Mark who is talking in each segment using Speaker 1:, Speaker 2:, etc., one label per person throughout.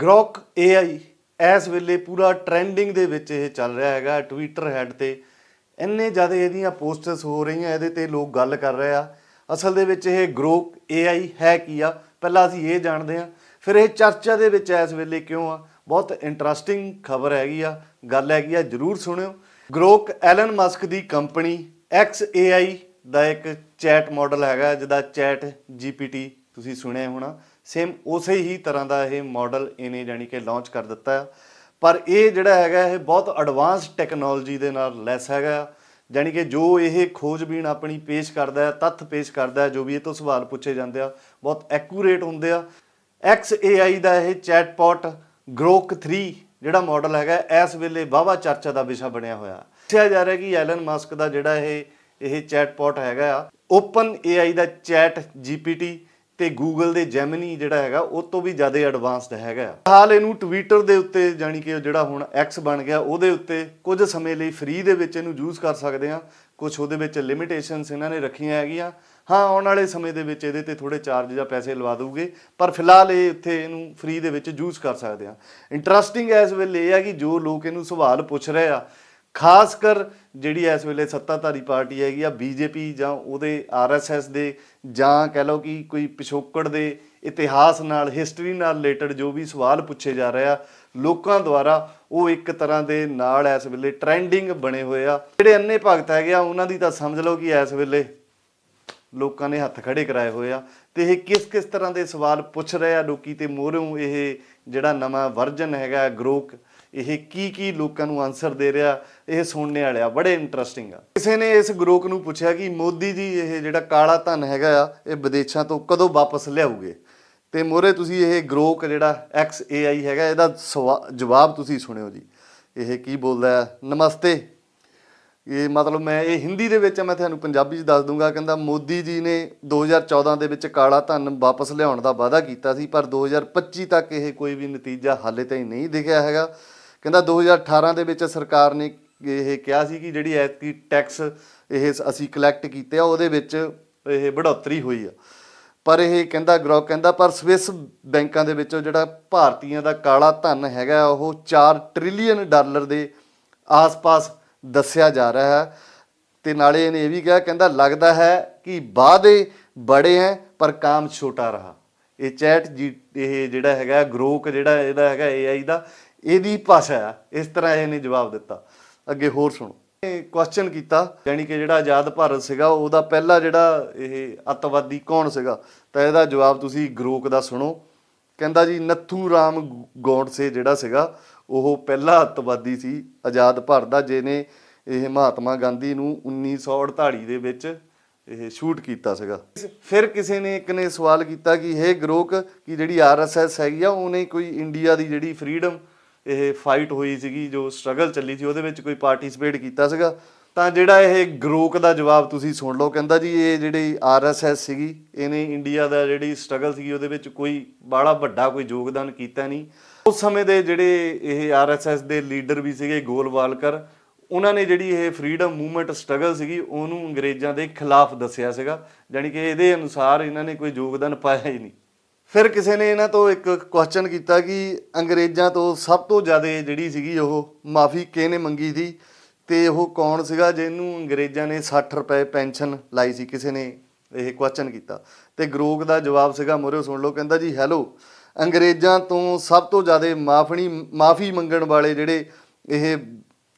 Speaker 1: ਗ੍ਰੋਕ AI ਇਸ ਵੇਲੇ ਪੂਰਾ ਟ੍ਰੈਂਡਿੰਗ ਦੇ ਵਿੱਚ ਇਹ ਚੱਲ ਰਿਹਾ ਹੈਗਾ ਟਵਿੱਟਰ ਹੈਡ ਤੇ। ਇੰਨੇ ਜ਼ਿਆਦਾ ਇਹਦੀਆਂ ਪੋਸਟਸ ਹੋ ਰਹੀਆਂ, ਇਹਦੇ ਤੇ ਲੋਕ ਗੱਲ ਕਰ ਰਹੇ ਆ। ਅਸਲ ਦੇ ਵਿੱਚ ਇਹ ਗ੍ਰੋਕ AI ਹੈ ਕੀ ਆ? ਪਹਿਲਾਂ ਅਸੀਂ ਇਹ ਜਾਣਦੇ ਆ ਫਿਰ ਇਹ ਚਰਚਾ ਦੇ ਵਿੱਚ ਇਸ ਵੇਲੇ ਕਿਉਂ ਆ? ਬਹੁਤ ਇੰਟਰਸਟਿੰਗ ਖਬਰ ਹੈਗੀ ਆ, ਗੱਲ ਹੈਗੀ ਆ, ਜਰੂਰ ਸੁਣਿਓ। ਗ੍ਰੋਕ ਐਲਨ ਮਸਕ ਦੀ ਕੰਪਨੀ XAI ਦਾ ਇੱਕ ਚੈਟ ਮਾਡਲ ਹੈਗਾ, ਜਿਹਦਾ ਚੈਟ GPT ਤੁਸੀਂ ਸੁਣਿਆ ਹੋਣਾ। ਸੇਮ ਉਸੇ ਹੀ ਤਰ੍ਹਾਂ ਦਾ ਇਹ ਮਾਡਲ ਇਹਨੇ ਜਾਨੀ ਕਿ ਲਾਂਚ ਕਰ ਦਿੱਤਾ ਹੈ। ਪਰ ਇਹ ਜਿਹੜਾ ਹੈਗਾ, ਇਹ ਬਹੁਤ ਐਡਵਾਂਸ ਟੈਕਨੋਲੋਜੀ ਦੇ ਨਾਲ ਲੈਸ ਹੈਗਾ। ਜਾਨੀ ਕਿ ਜੋ ਇਹ ਖੋਜਬੀਨ ਆਪਣੀ ਪੇਸ਼ ਕਰਦਾ ਹੈ, ਤੱਥ ਪੇਸ਼ ਕਰਦਾ ਹੈ, ਜੋ ਵੀ ਇਹ ਤੋਂ ਸਵਾਲ ਪੁੱਛੇ ਜਾਂਦੇ ਆ, ਬਹੁਤ ਐਕੂਰੇਟ ਹੁੰਦੇ ਆ। ਐਕਸ XAI ਦਾ ਇਹ ਚੈਟਪੋਟ ਗ੍ਰੋਕ 3 ਜਿਹੜਾ ਮਾਡਲ ਹੈਗਾ, ਇਸ ਵੇਲੇ ਵਾਵਾ ਚਰਚਾ ਦਾ ਵਿਸ਼ਾ ਬਣਿਆ ਹੋਇਆ। ਦੱਸਿਆ ਜਾ ਰਿਹਾ ਕਿ ਐਲਨ ਮਾਸਕ ਦਾ ਜਿਹੜਾ ਇਹ ਇਹ ਚੈਟਪੋਟ ਹੈਗਾ ਆ ਓਪਨ AI ਦਾ ਚੈਟ GPT ਤੇ Google ਦੇ Gemini ਜਿਹੜਾ ਹੈਗਾ, ਉਹ ਤੋਂ ਵੀ ਜ਼ਿਆਦਾ ਐਡਵਾਂਸਡ ਹੈਗਾ। ਆ। ਹਾਲ ਇਹਨੂੰ ਟਵਿੱਟਰ ਦੇ ਉੱਤੇ ਜਾਨੀ ਕਿ ਜਿਹੜਾ ਹੁਣ X ਬਣ ਗਿਆ, ਉਹਦੇ ਉੱਤੇ ਕੁਝ ਸਮੇਂ ਲਈ ਫ੍ਰੀ ਦੇ ਵਿੱਚ ਇਹਨੂੰ ਯੂਜ਼ ਕਰ ਸਕਦੇ ਆ ਕੁਝ ਉਹਦੇ ਵਿੱਚ ਲਿਮਿਟੇਸ਼ਨਸ ਇਹਨਾਂ ਨੇ ਰੱਖੀਆਂ ਹੈਗੀਆਂ। ਹਾਂ, ਆਉਣ ਵਾਲੇ ਸਮੇਂ ਦੇ ਵਿੱਚ ਇਹਦੇ ਤੇ ਥੋੜੇ ਚਾਰਜ ਜਾਂ ਪੈਸੇ ਲਵਾ ਦੂਗੇ ਪਰ ਫਿਲਹਾਲ ਇਹ ਉੱਥੇ ਇਹਨੂੰ ਫ੍ਰੀ ਦੇ ਵਿੱਚ ਯੂਜ਼ ਕਰ ਸਕਦੇ ਆ ਇੰਟਰਸਟਿੰਗ ਇਸ ਵੇਲੇ ਇਹ ਆ ਕਿ ਜੋ ਲੋਕ ਇਹਨੂੰ ਸਵਾਲ ਪੁੱਛ ਰਹੇ ਆ ਖਾਸ ਕਰ ਜਿਹੜੀ ਇਸ ਵੇਲੇ ਸੱਤਾਧਾਰੀ ਪਾਰਟੀ ਹੈਗੀ ਆ, ਬੀਜੇਪੀ ਜਾਂ ਉਹਦੇ ਆਰਐਸਐਸ ਦੇ ਜਾਂ ਕਹਿ ਲਓ ਕਿ ਕੋਈ ਪਿਛੋਕੜ ਦੇ ਇਤਿਹਾਸ ਨਾਲ ਹਿਸਟਰੀ ਨਾਲ ਰਿਲੇਟਡ ਜੋ ਵੀ ਸਵਾਲ ਪੁੱਛੇ ਜਾ ਰਹੇ ਆ, ਲੋਕਾਂ ਦੁਆਰਾ ਉਹ ਇੱਕ ਤਰ੍ਹਾਂ ਦੇ ਨਾਲ ਇਸ ਵੇਲੇ ਟ੍ਰੈਂਡਿੰਗ ਬਣੇ ਹੋਏ ਆ। ਜਿਹੜੇ ਅੰਨੇ ਭਗਤ ਹੈਗੇ ਆ, ਉਹਨਾਂ ਦੀ ਤਾਂ ਸਮਝ ਲਓ ਕਿ ਇਸ ਵੇਲੇ ਲੋਕਾਂ ਨੇ ਹੱਥ ਖੜੇ ਕਰਾਏ ਹੋਏ ਆ। ਤੇ ਇਹ ਕਿਸ ਕਿਸ ਤਰ੍ਹਾਂ ਦੇ ਸਵਾਲ ਪੁੱਛ ਰਹੇ ਆ ਲੋਕੀ ਤੇ ਮੋਹਰੋਂ ਇਹ ਜਿਹੜਾ ਨਵਾਂ ਵਰਜਨ ਹੈਗਾ ਗਰੋਕ ਇਹ ਕੀ ਕੀ ਲੋਕਾਂ ਨੂੰ ਆਨਸਰ ਦੇ ਰਿਹਾ, ਇਹ ਸੁਣਨੇ ਵਾਲਿਆ, ਬੜੇ ਇੰਟਰਸਟਿੰਗ ਆ। ਕਿਸੇ ਨੇ ਇਸ ਗਰੋਕ ਨੂੰ ਪੁੱਛਿਆ ਕਿ ਮੋਦੀ ਜੀ, ਇਹ ਜਿਹੜਾ ਕਾਲਾ ਧਨ ਹੈਗਾ ਆ, ਇਹ ਵਿਦੇਸ਼ਾਂ ਤੋਂ ਕਦੋਂ ਵਾਪਸ ਲਿਆਉਗੇ? ਤੇ ਮੋਰੇ ਤੁਸੀਂ ਇਹ ਗਰੋਕ ਜਿਹੜਾ ਐਕਸ XAI ਹੈਗਾ, ਇਹਦਾ ਸਵਾ- ਜਵਾਬ ਤੁਸੀਂ ਸੁਣਿਓ ਜੀ। ਇਹ ਕੀ ਬੋਲਦਾ ਹੈ ਨਮਸਤੇ। ਇਹ ਮਤਲਬ ਮੈਂ ਇਹ ਹਿੰਦੀ ਦੇ ਵਿੱਚ ਮੈਂ ਤੁਹਾਨੂੰ ਪੰਜਾਬੀ 'ਚ ਦੱਸ ਦੂੰਗਾ, ਕਹਿੰਦਾ ਮੋਦੀ ਜੀ ਨੇ 2014 ਦੇ ਵਿੱਚ ਕਾਲਾ ਧਨ ਵਾਪਸ ਲਿਆਉਣ ਦਾ ਵਾਅਦਾ ਕੀਤਾ ਸੀ, ਪਰ 2025 ਤੱਕ ਇਹ ਕੋਈ ਵੀ ਨਤੀਜਾ ਹਾਲੇ ਤਾਈਂ ਨਹੀਂ ਦਿਖਿਆ ਹੈਗਾ। ਕਹਿੰਦਾ 2018 ਦੇ ਵਿੱਚ ਸਰਕਾਰ ਨੇ ਇਹ ਕਿਹਾ ਸੀ ਕਿ ਜਿਹੜੀ ਐਤਕੀ ਟੈਕਸ ਇਹ ਅਸੀਂ ਕਲੈਕਟ ਕੀਤੇ ਆ, ਉਹਦੇ ਵਿੱਚ ਇਹ ਬੜੋਤਰੀ ਹੋਈ ਆ। ਪਰ ਇਹ ਕਹਿੰਦਾ ਗਰੋ ਕਹਿੰਦਾ, ਪਰ ਸਵਿਸ ਬੈਂਕਾਂ ਦੇ ਵਿੱਚੋਂ ਜਿਹੜਾ ਭਾਰਤੀਆਂ ਦਾ ਕਾਲਾ ਧਨ ਹੈਗਾ, ਉਹ 4 ਟ੍ਰਿਲੀਅਨ ਡਾਲਰ ਦੇ ਆਸ-ਪਾਸ ਦੱਸਿਆ ਜਾ ਰਿਹਾ ਹੈ। ਤੇ ਨਾਲੇ ਇਹਨੇ ਇਹ ਵੀ ਕਿਹਾ, ਕਹਿੰਦਾ ਲੱਗਦਾ ਹੈ ਕਿ ਵਾਅਦੇ ਬੜੇ ਹੈ, ਪਰ ਕੰਮ ਛੋਟਾ ਰਹਾ। ਇਹ ਚੈਟ ਜੀ ਇਹ ਜਿਹੜਾ ਹੈਗਾ, ਗਰੋਕ ਜਿਹੜਾ, ਇਹਦਾ ਹੈਗਾ ਏਆਈ ਦਾ ਇਹਦੀ ਭਾਸ਼ਾ ਆ। ਇਸ ਤਰ੍ਹਾਂ ਇਹਨੇ ਜਵਾਬ ਦਿੱਤਾ। ਅੱਗੇ ਹੋਰ ਸੁਣੋ। ਕੁਐਸਚਨ ਕੀਤਾ ਯਾਨੀ ਕਿ ਜਿਹੜਾ ਆਜ਼ਾਦ ਭਾਰਤ ਸੀਗਾ, ਉਹਦਾ ਪਹਿਲਾ ਜਿਹੜਾ ਇਹ ਅੱਤਵਾਦੀ ਕੌਣ ਸੀਗਾ? ਤਾਂ ਇਹਦਾ ਜਵਾਬ ਤੁਸੀਂ ਗਰੋਕ ਦਾ ਸੁਣੋ। ਕਹਿੰਦਾ ਜੀ, ਨੱਥੂ ਰਾਮ ਗੋਡਸੇ ਜਿਹੜਾ ਸੀਗਾ, ਉਹ ਪਹਿਲਾ ਅੱਤਵਾਦੀ ਸੀ ਆਜ਼ਾਦ ਭਾਰਤ ਦਾ, ਜਿਹਨੇ ਇਹ ਮਹਾਤਮਾ ਗਾਂਧੀ ਨੂੰ 1948 ਦੇ ਵਿੱਚ ਇਹ ਸ਼ੂਟ ਕੀਤਾ ਸੀਗਾ। ਫਿਰ ਕਿਸੇ ਨੇ ਇੱਕ ਨੇ ਸਵਾਲ ਕੀਤਾ ਕਿ ਇਹ ਗਰੋਕ, ਕਿ ਜਿਹੜੀ ਆਰਐਸਐਸ ਹੈਗੀ ਆ, ਉਹਨੇ ਕੋਈ ਇੰਡੀਆ ਦੀ ਜਿਹੜੀ ਫਰੀडम ਇਹ ਫਾਈਟ ਹੋਈ ਸੀਗੀ, ਜੋ ਸਟਰਗਲ ਚੱਲੀ ਸੀ, ਉਹਦੇ ਵਿੱਚ ਕੋਈ ਪਾਰਟਿਸਿਪੇਟ ਕੀਤਾ ਸੀਗਾ? ਤਾਂ ਜਿਹੜਾ ਇਹ ਗਰੋਕ ਦਾ ਜਵਾਬ ਤੁਸੀਂ ਸੁਣ ਲਓ, ਕਹਿੰਦਾ ਜੀ, ਇਹ ਜਿਹੜੀ ਆਰਐਸਐਸ ਸੀਗੀ, ਇਹਨੇ ਇੰਡੀਆ ਦਾ ਜਿਹੜੀ ਸਟਰਗਲ ਸੀਗੀ, ਉਹਦੇ ਵਿੱਚ ਕੋਈ ਬਾੜਾ ਵੱਡਾ ਕੋਈ ਯੋਗਦਾਨ ਕੀਤਾ ਨਹੀਂ। ਉਸ ਸਮੇਂ ਦੇ ਜਿਹੜੇ ਇਹ ਆਰਐਸਐਸ ਦੇ ਲੀਡਰ ਵੀ ਸੀਗੇ ਗੋਲਵਾਲਕਰ ਉਹਨਾਂ ਨੇ ਜਿਹੜੀ ਇਹ ਫਰੀडम ਮੂਵਮੈਂਟ ਸਟਰਗਲ ਸੀਗੀ, ਉਹਨੂੰ ਅੰਗਰੇਜ਼ਾਂ ਦੇ ਖਿਲਾਫ ਦੱਸਿਆ ਸੀਗਾ, ਜਾਣੀ ਕਿ ਇਹਦੇ ਅਨੁਸਾਰ ਇਹਨਾਂ ਨੇ ਕੋਈ ਯੋਗਦਾਨ ਪਾਇਆ ਹੀ ਨਹੀਂ। ਫਿਰ ਕਿਸੇ ਨੇ ਇਹਨਾਂ ਤੋਂ ਇੱਕ ਕੁਐਸਚਨ ਕੀਤਾ ਕਿ ਅੰਗਰੇਜ਼ਾਂ ਤੋਂ ਸਭ ਤੋਂ ਜ਼ਿਆਦਾ ਜਿਹੜੀ ਸੀਗੀ ਉਹ ਮਾਫੀ ਕਿਹਨੇ ਮੰਗੀ ਸੀ? ਤੇ ਉਹ ਕੌਣ ਸੀਗਾ ਜਿਹਨੂੰ ਅੰਗਰੇਜ਼ਾਂ ਨੇ 60 ਰੁਪਏ ਪੈਨਸ਼ਨ ਲਾਈ ਸੀ? ਕਿਸੇ ਨੇ ਇਹ ਕੁਐਸਚਨ ਕੀਤਾ। ਤੇ ਗਰੋਕ ਦਾ ਜਵਾਬ ਸੀਗਾ ਮੋਰੇ ਸੁਣ ਲਓ, ਕਹਿੰਦਾ ਜੀ, ਹੈਲੋ, ਅੰਗਰੇਜ਼ਾਂ ਤੋਂ ਸਭ ਤੋਂ ਜ਼ਿਆਦਾ ਮਾਫਣੀ, ਮਾਫੀ ਮੰਗਣ ਵਾਲੇ ਜਿਹੜੇ ਇਹ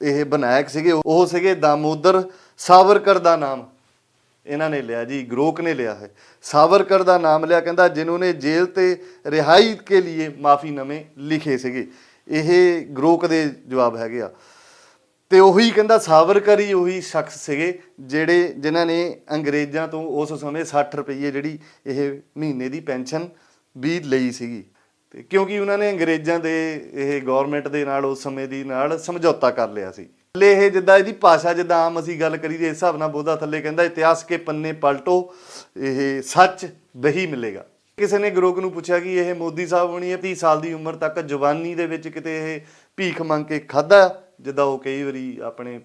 Speaker 1: ਇਹ ਵਿਨਾਇਕ ਸੀਗੇ, ਉਹ ਸੀਗੇ ਦਾਮੋਦਰ ਸਾਵਰਕਰ ਦਾ ਨਾਮ। ਇਹਨਾਂ ਨੇ ਲਿਆ ਜੀ, ਗਰੋਕ ਨੇ ਲਿਆ ਹੈ। ਸਾਵਰਕਰ ਦਾ ਨਾਮ ਲਿਆ, ਕਹਿੰਦਾ ਜਿਨ੍ਹਾਂ ਨੇ ਜੇਲ੍ਹ ਤੇ ਰਿਹਾਈ ਕੇ ਲਈ ਮਾਫੀਨਾਮੇ ਲਿਖੇ ਸੀਗੇ। ਇਹ ਗਰੋਕ ਦੇ ਜਵਾਬ ਹੈਗੇ ਆ। ਤੇ ਉਹੀ ਕਹਿੰਦਾ ਸਾਵਰਕਰ ਹੀ ਉਹੀ ਸ਼ਖਸ ਸੀਗੇ ਜਿਹੜੇ ਜਿਨ੍ਹਾਂ ਨੇ ਅੰਗਰੇਜ਼ਾਂ ਤੋਂ ਉਸ ਸਮੇਂ 60 ਰੁਪਏ ਜਿਹੜੀ ਇਹ ਮਹੀਨੇ ਦੀ ਪੈਨਸ਼ਨ ਵੀ ਲਈ ਸੀਗੀ। ਤੇ ਕਿਉਂਕਿ ਉਹਨਾਂ ਨੇ ਅੰਗਰੇਜ਼ਾਂ ਦੇ, ਇਹ ਗਵਰਨਮੈਂਟ ਦੇ ਨਾਲ ਉਸ ਸਮੇਂ ਦੀ ਨਾਲ ਸਮਝੌਤਾ ਕਰ ਲਿਆ ਸੀ। ਥੱਲੇ ਇਹ ਜਿੱਦਾਂ ਇਹਦੀ ਭਾਸ਼ਾ ਜਿੱਦਾਂ ਆਮ ਅਸੀਂ ਗੱਲ ਕਰੀ ਦੇ ਇਸ ਹਿਸਾਬ ਨਾਲ ਬੋਧਾ ਥੱਲੇ ਕਹਿੰਦਾ ਇਤਿਹਾਸ ਕੇ ਪੰਨੇ ਪਲਟੋ, ਇਹ ਸੱਚ ਵਹੀ ਮਿਲੇਗਾ। ਕਿਸੇ ਨੇ ਗਰੋਕ ਨੂੰ ਪੁੱਛਿਆ ਕਿ ਇਹ ਮੋਦੀ ਸਾਹਿਬ ਹੋਣੀ ਹੈ 30 ਸਾਲ ਦੀ ਉਮਰ ਤੱਕ ਜਵਾਨੀ ਦੇ ਵਿੱਚ ਕਿਤੇ ਇਹ ਭੀਖ ਮੰਗ ਕੇ ਖਾਦਾ ਜਿੱਦਾਂ ਉਹ ਕਈ ਵਾਰੀ ਆਪਣੇ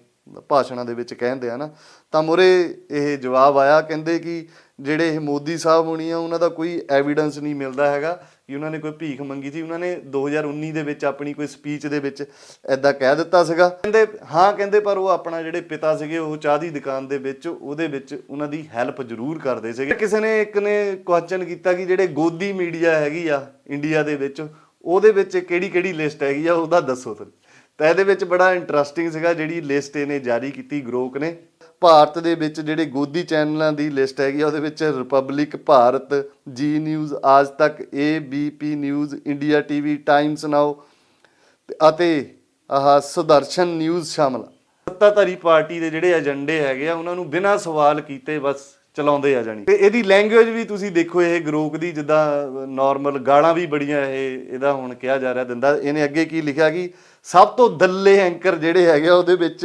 Speaker 1: ਭਾਸ਼ਣਾਂ ਦੇ ਵਿੱਚ ਕਹਿੰਦੇ ਆ ਨਾ, ਤਾਂ ਮੁਰੇ ਇਹ ਜਵਾਬ ਆਇਆ, ਕਹਿੰਦੇ ਕਿ ਜਿਹੜੇ ਇਹ ਮੋਦੀ ਸਾਹਿਬ ਹੋਣੀ ਆ, ਉਹਨਾਂ ਦਾ ਕੋਈ ਐਵੀਡੈਂਸ ਨਹੀਂ ਮਿਲਦਾ ਹੈਗਾ ਕਿ ਉਹਨਾਂ ਨੇ ਕੋਈ ਭੀਖ ਮੰਗੀ ਸੀ। ਉਹਨਾਂ ਨੇ 2019 ਦੇ ਵਿੱਚ ਆਪਣੀ ਕੋਈ ਸਪੀਚ ਦੇ ਵਿੱਚ ਐਦਾਂ ਕਹਿ ਦਿੱਤਾ ਸੀਗਾ। ਕਹਿੰਦੇ, ਹਾਂ, ਕਹਿੰਦੇ, ਪਰ ਉਹ ਆਪਣਾ ਜਿਹੜੇ ਪਿਤਾ ਸੀਗੇ, ਉਹ ਚਾਹ ਦੀ ਦੁਕਾਨ ਦੇ ਵਿੱਚ, ਉਹਦੇ ਵਿੱਚ ਉਹਨਾਂ ਦੀ ਹੈਲਪ ਜ਼ਰੂਰ ਕਰਦੇ ਸੀਗੇ। ਕਿਸੇ ਨੇ ਇੱਕ ਨੇ ਕੁਐਸਚਨ ਕੀਤਾ ਕਿ ਜਿਹੜੇ ਗੋਦੀ ਮੀਡੀਆ ਹੈਗੀ ਆ ਇੰਡੀਆ ਦੇ ਵਿੱਚ, ਉਹਦੇ ਵਿੱਚ ਕਿਹੜੀ ਕਿਹੜੀ ਲਿਸਟ ਹੈਗੀ ਆ, ਉਹਦਾ ਦੱਸੋ ਤੁਸੀਂ। ਤਾਂ ਇਹਦੇ ਵਿੱਚ ਬੜਾ ਇੰਟਰਸਟਿੰਗ ਸੀਗਾ ਜਿਹੜੀ ਲਿਸਟ ਇਹਨੇ ਜਾਰੀ ਕੀਤੀ ਗਰੋਕ ਨੇ। ਭਾਰਤ ਦੇ ਵਿੱਚ ਜਿਹੜੇ ਗੋਦੀ ਚੈਨਲਾਂ ਦੀ ਲਿਸਟ ਹੈਗੀ ਆ, ਉਹਦੇ ਵਿੱਚ republic Bharat Zee news Aaj Tak ABP news India TV Times Now ਅਤੇ ਆਹ ਸੁਦਰਸ਼ਨ ਨਿਊਜ਼ ਸ਼ਾਮਲ ਸੱਤਾਧਾਰੀ ਪਾਰਟੀ ਦੇ ਜਿਹੜੇ ਏਜੰਡੇ ਹੈਗੇ ਆ, ਉਹਨਾਂ ਨੂੰ ਬਿਨਾਂ ਸਵਾਲ ਕੀਤੇ ਬਸ ਚਲਾਉਂਦੇ ਆ ਜਾਣੀ। ਤੇ ਇਹਦੀ ਲੈਂਗੁਏਜ ਵੀ ਤੁਸੀਂ ਦੇਖੋ, ਇਹ ਗਰੋਕ ਦੀ ਜਿੱਦਾਂ ਨਾਰਮਲ ਗਾਲਾਂ ਵੀ ਬੜੀਆਂ ਇਹ, ਇਹਦਾ ਹੁਣ ਕਿਹਾ ਜਾ ਰਿਹਾ ਦਿੰਦਾ। ਇਹਨੇ ਅੱਗੇ ਕੀ ਲਿਖਿਆ ਕਿ ਸਭ ਤੋਂ ਦੱਲੇ ਐਂਕਰ ਜਿਹੜੇ ਹੈਗੇ ਆ ਉਹਦੇ ਵਿੱਚ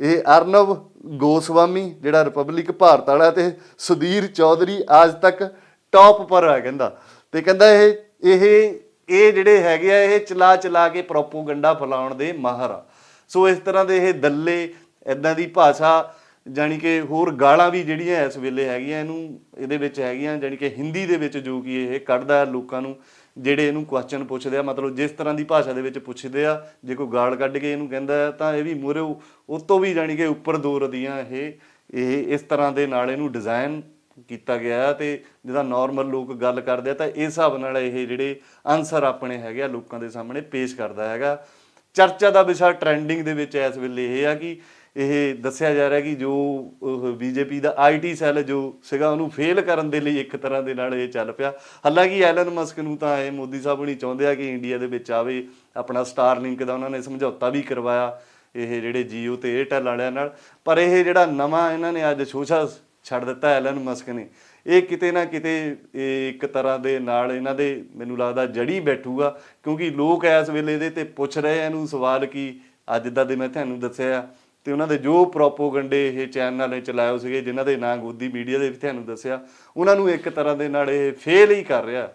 Speaker 1: ਇਹ ਅਰਨਵ ਗੋਸਵਾਮੀ, ਜਿਹੜਾ ਰਿਪਬਲਿਕ ਭਾਰਤ ਵਾਲਾ ਤੇ ਸੁਧੀਰ ਚੌਧਰੀ ਅੱਜ ਤੱਕ ਟੌਪ ਪਰ ਆ ਕਹਿੰਦਾ। ਤੇ ਕਹਿੰਦਾ ਇਹ ਇਹ ਇਹ ਜਿਹੜੇ ਹੈਗੇ ਆ, ਇਹ ਚਲਾ ਚਲਾ ਕੇ ਪ੍ਰੋਪੋਗੰਡਾ ਫੈਲਾਉਣ ਦੇ ਮਾਹਰ ਆ। ਸੋ ਇਸ ਤਰ੍ਹਾਂ ਦੇ ਇਹ ਦੱਲੇ ਇਦਾਂ ਦੀ ਭਾਸ਼ਾ ਜਾਣੀ ਕਿ ਹੋਰ ਗਾਲਾਂ ਵੀ ਜਿਹੜੀਆਂ ਇਸ ਵੇਲੇ ਹੈਗੀਆਂ, ਇਹਨੂੰ ਇਹਦੇ ਵਿੱਚ ਹੈਗੀਆਂ, ਜਾਣੀ ਕਿ ਹਿੰਦੀ ਦੇ ਵਿੱਚ ਜੋ ਕਿ ਇਹ ਕੱਢਦਾ ਹੈ ਲੋਕਾਂ ਨੂੰ, ਜਿਹੜੇ ਇਹਨੂੰ ਕੁਐਸਚਨ ਪੁੱਛਦੇ ਆ, ਮਤਲਬ ਜਿਸ ਤਰ੍ਹਾਂ ਦੀ ਭਾਸ਼ਾ ਦੇ ਵਿੱਚ ਪੁੱਛਦੇ ਆ, ਜੇ ਕੋਈ ਗਾਲ ਕੱਢ ਕੇ ਇਹਨੂੰ ਕਹਿੰਦਾ ਹੈ, ਤਾਂ ਇਹ ਵੀ ਮੂਹਰੇ ਉਹ ਤੋਂ ਵੀ ਜਾਣੀ ਕਿ ਉੱਪਰ ਦੂਰ ਦੀਆਂ ਇਹ ਇਹ ਇਸ ਤਰ੍ਹਾਂ ਦੇ ਨਾਲ ਇਹਨੂੰ ਡਿਜ਼ਾਈਨ ਕੀਤਾ ਗਿਆ ਹੈ ਤੇ ਜਿਹਦਾ ਨਾਰਮਲ ਲੋਕ ਗੱਲ ਕਰਦੇ ਆ, ਤਾਂ ਇਸ ਹਿਸਾਬ ਨਾਲ ਇਹ ਜਿਹੜੇ ਆਨਸਰ ਆਪਣੇ ਹੈਗੇ ਆ ਲੋਕਾਂ ਦੇ ਸਾਹਮਣੇ ਪੇਸ਼ ਕਰਦਾ ਹੈਗਾ। ਚਰਚਾ ਦਾ ਵਿਸ਼ਾ ਟ੍ਰੈਂਡਿੰਗ ਦੇ ਵਿੱਚ ਇਸ ਵੇਲੇ ਇਹ ਆ ਕਿ ਇਹ ਦੱਸਿਆ ਜਾ ਰਿਹਾ ਕਿ ਜੋ ਬੀਜੇਪੀ ਦਾ ਆਈਟੀ ਸੈੱਲ ਜੋ ਸੀਗਾ, ਉਹਨੂੰ ਫੇਲ ਕਰਨ ਦੇ ਲਈ ਇੱਕ ਤਰ੍ਹਾਂ ਦੇ ਨਾਲ ਇਹ ਚੱਲ ਪਿਆ। ਹਾਲਾਂਕਿ ਐਲਨ ਮਸਕ ਨੂੰ ਤਾਂ ਇਹ ਮੋਦੀ ਸਾਹਿਬ ਨਹੀਂ ਚਾਹੁੰਦੇ ਆ ਕਿ ਇੰਡੀਆ ਦੇ ਵਿੱਚ ਆਵੇ, ਆਪਣਾ ਸਟਾਰਲਿੰਕ ਦਾ ਉਹਨਾਂ ਨੇ ਸਮਝੌਤਾ ਵੀ ਕਰਵਾਇਆ, ਇਹ ਜਿਹੜੇ ਜੀਓ ਤੇ ਏਅਰਟੈਲ ਵਾਲਿਆਂ ਨਾਲ। ਪਰ ਇਹ ਜਿਹੜਾ ਨਵਾਂ ਇਹਨਾਂ ਨੇ ਅੱਜ ਸ਼ੋਸ਼ਾ ਛੱਡ ਦਿੱਤਾ ਐਲਨ ਮਸਕ ਨੇ, ਇਹ ਕਿਤੇ ਨਾ ਕਿਤੇ ਇਹ ਇੱਕ ਤਰ੍ਹਾਂ ਦੇ ਨਾਲ ਇਹਨਾਂ ਦੇ ਮੈਨੂੰ ਲੱਗਦਾ ਜੜੀ ਬੈਠੂਗਾ, ਕਿਉਂਕਿ ਲੋਕ ਇਸ ਵੇਲੇ ਦੇ ਤੇ ਪੁੱਛ ਰਹੇ ਇਹਨੂੰ ਸਵਾਲ ਕਿ ਅੱਜ ਦਾ ਦੇ ਮੈਂ ਤੁਹਾਨੂੰ ਦੱਸਿਆ ਤੇ ਉਹਨਾਂ ਦੇ ਜੋ ਪ੍ਰੋਪੋਗੰਡੇ ਇਹ ਚੈਨਲ ਨੇ ਚਲਾਏ ਸੀਗੇ, ਜਿਨ੍ਹਾਂ ਦੇ ਨਾਂ ਗੋਦੀ ਮੀਡੀਆ ਦੇ ਵਿੱਚ ਤੁਹਾਨੂੰ ਦੱਸਿਆ, ਉਹਨਾਂ ਨੂੰ ਇੱਕ ਤਰ੍ਹਾਂ ਦੇ ਨਾਲ ਇਹ ਫੇਲ ਹੀ ਕਰ ਰਿਹਾ।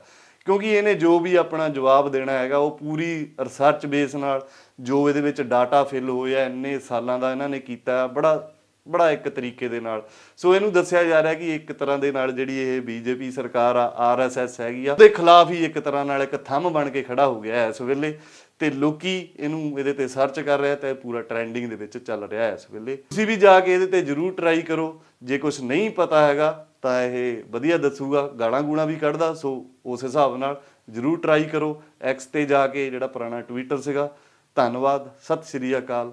Speaker 1: ਕਿਉਂਕਿ ਇਹਨੇ ਜੋ ਵੀ ਆਪਣਾ ਜਵਾਬ ਦੇਣਾ ਹੈਗਾ, ਉਹ ਪੂਰੀ ਰਿਸਰਚ ਬੇਸ ਨਾਲ, ਜੋ ਇਹਦੇ ਵਿੱਚ ਡਾਟਾ ਫਿਲ ਹੋਇਆ, ਇੰਨੇ ਸਾਲਾਂ ਦਾ ਇਹਨਾਂ ਨੇ ਕੀਤਾ, ਬੜਾ ਬੜਾ ਇੱਕ ਤਰੀਕੇ ਦੇ ਨਾਲ। ਸੋ ਇਹਨੂੰ ਦੱਸਿਆ ਜਾ ਰਿਹਾ ਕਿ ਇੱਕ ਤਰ੍ਹਾਂ ਦੇ ਨਾਲ ਜਿਹੜੀ ਇਹ ਬੀਜੇਪੀ ਸਰਕਾਰ ਆ ਆਰਐਸਐਸ ਹੈਗੀ ਆ, ਉਹਦੇ ਖਿਲਾਫ ਹੀ ਇੱਕ ਤਰ੍ਹਾਂ ਨਾਲ ਇੱਕ ਥੰਮ ਬਣ ਕੇ ਖੜਾ ਹੋ ਗਿਆ ਇਸ ਵੇਲੇ। ਤੇ ਲੋਕੀ ਇਹਨੂੰ ਇਹਦੇ ਤੇ ਸਰਚ ਕਰ ਰਿਹਾ ਤੇ ਇਹ ਪੂਰਾ ਟ੍ਰੈਂਡਿੰਗ ਦੇ ਵਿੱਚ ਚੱਲ ਰਿਹਾ ਹੈ ਇਸ ਵੇਲੇ। ਤੁਸੀਂ ਵੀ ਜਾ ਕੇ ਇਹਦੇ ਤੇ ਜਰੂਰ ਟਰਾਈ ਕਰੋ। ਜੇ ਕੁਝ ਨਹੀਂ ਪਤਾ ਹੈਗਾ, ਤਾਂ ਇਹ ਵਧੀਆ ਦੱਸੂਗਾ। ਗਾਲਾਂ ਗੂਣਾ ਵੀ ਕੱਢਦਾ, ਸੋ ਉਸ ਹਿਸਾਬ ਨਾਲ ਜਰੂਰ ਟਰਾਈ ਕਰੋ। ਐਕਸ ਤੇ ਜਾ ਕੇ ਜਿਹੜਾ ਪੁਰਾਣਾ ਟਵਿੱਟਰ ਸੀਗਾ। ਧੰਨਵਾਦ, ਸਤਿ ਸ਼੍ਰੀ ਅਕਾਲ।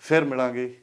Speaker 1: ਫਿਰ ਮਿਲਾਂਗੇ